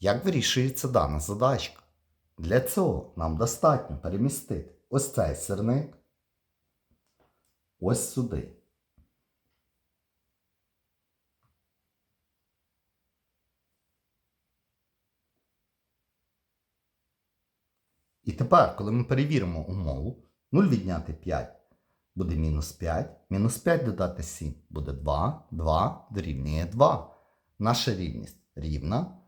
Як вирішується дана задачка? Для цього нам достатньо перемістити ось цей сирник ось сюди. І тепер, коли ми перевіримо умову, 0 відняти 5 буде мінус 5, мінус 5 додати 7 буде 2, 2 дорівнює 2. Наша рівність рівна,